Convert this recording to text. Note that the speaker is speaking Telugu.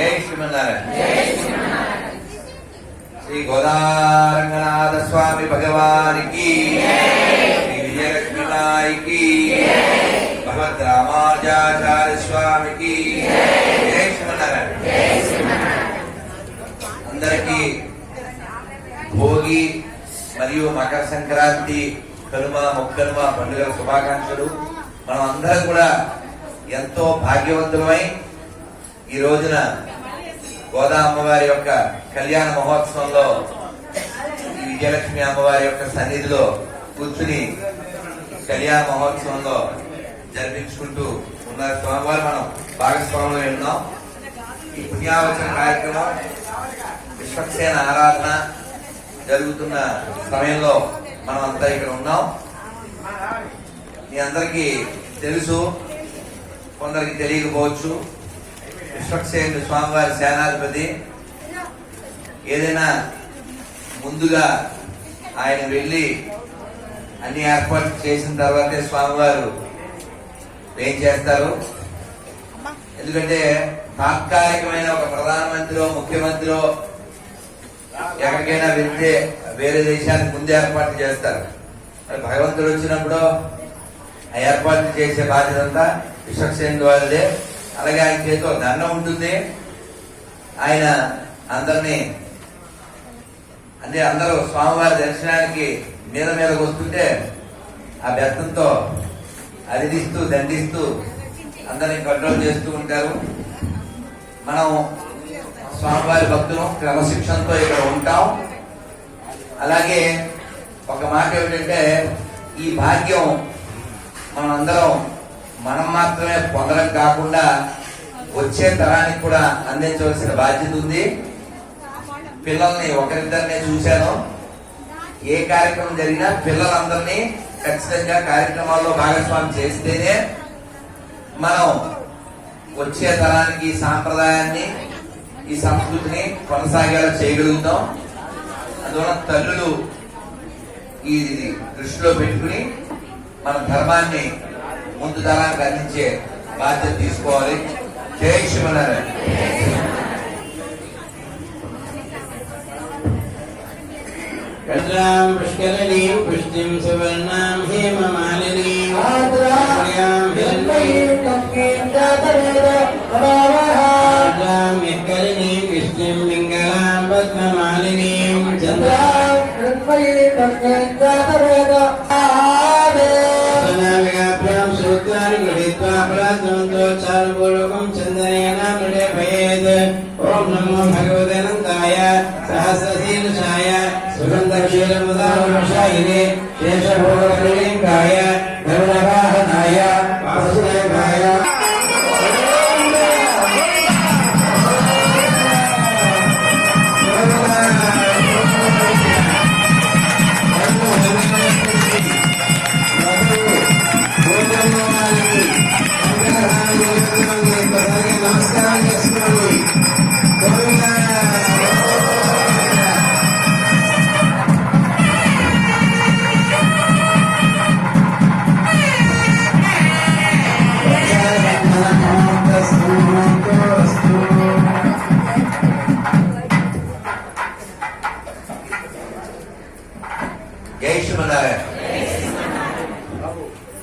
జై శ్రీమన్నారాయణ. శ్రీ గోదారంగనాథ స్వామి భగవానికి శ్రీ విజయలక్ష్మి నాయకి భగవద్ రామానుజాచార్య స్వామికి జై శ్రీమన్నారాయణ. అందరికీ భోగి మరియు మకర సంక్రాంతి కనుమ మొక్కనుమ పండుగ శుభాకాంక్షలు. మనం అందరం కూడా ఎంతో భాగ్యవంతులమై ఈ రోజున గోదా అమ్మవారి యొక్క కళ్యాణ మహోత్సవంలో ఈ విజయలక్ష్మి అమ్మవారి యొక్క సన్నిధిలో కూర్చుని కళ్యాణ మహోత్సవంలో జరిపించుకుంటూ ఉన్న స్వామివారు మనం భాగస్వాములు ఉన్నాం ఈ పుణ్యావచన కార్యక్రమం విశ్వక్సేన ఆరాధన జరుగుతున్న సమయంలో మనం అంతా ఇక్కడ ఉన్నాం. మీ అందరికీ తెలుసు కొందరికి తెలియకపోవచ్చు. విశ్వక్సేనుడు స్వామివారి సేనాధిపతి. ఏదైనా ముందుగా ఆయన వెళ్ళి అన్ని ఏర్పాట్లు చేసిన తర్వాతే స్వామివారు ఏం చేస్తారు? ఎందుకంటే తాత్కాలికమైన ఒక ప్రధానమంత్రి ముఖ్యమంత్రి ఎక్కడికైనా వెళ్తే వేరే దేశానికి ముందు ఏర్పాట్లు చేస్తారు. మరి భగవంతుడు వచ్చినప్పుడు ఆ ఏర్పాట్లు చేసే బాధ్యత అంతా విశ్వక్సేన వాళ్ళదే అలాగే ఆయన చేతిలో దండం ఉంటుంది. ఆయన అందరినీ అంటే అందరూ స్వామివారి దర్శనానికి మీద మీదకి వస్తుంటే ఆ బెత్తంతో అరిదిస్తూ దండిస్తూ అందరినీ కంట్రోల్ చేస్తూ ఉంటారు. మనం స్వామివారి భక్తులు క్రమశిక్షణతో ఇక్కడ ఉంటాం. అలాగే ఒక మాట ఏమిటంటే ఈ భాగ్యం మనందరం మనం మాత్రమే పొందడం కాకుండా వచ్చే తరానికి కూడా అందించవలసిన బాధ్యత ఉంది. పిల్లల్ని ఒకరిద్దరినే చూశాను. ఏ కార్యక్రమం జరిగినా పిల్లలందరినీ ఖచ్చితంగా కార్యక్రమాల్లో భాగస్వామి చేస్తేనే మనం వచ్చే తరానికి ఈ సాంప్రదాయాన్ని ఈ సంస్కృతిని కొనసాగేలా చేయగలుగుతాం. అందువల్ల తల్లులు ఈ దృష్టిలో పెట్టుకుని మన ధర్మాన్ని ముందుదలా గణించే బాధ్యత తీసుకోవాలి జై శివనారాయణ కళ్యాం పుష్కరణీం పుష్టిం సువర్ణాం హేమమాలినీం కళ్యాం విష్ణుం లింగలాం పద్మమాలినీం చంద్రాం కృపయే తత్వేద सूत्राणि गृहीत्वा प्रार्थनन्तोच्चारपूर्वकं चन्दनेन मृडेभयेत् ॐ नमो भगवते अनन्ताय सहस्रशीर्षाय सुगन्धक्षीरमुदाशायिने शेषभोगलिङ्गाय la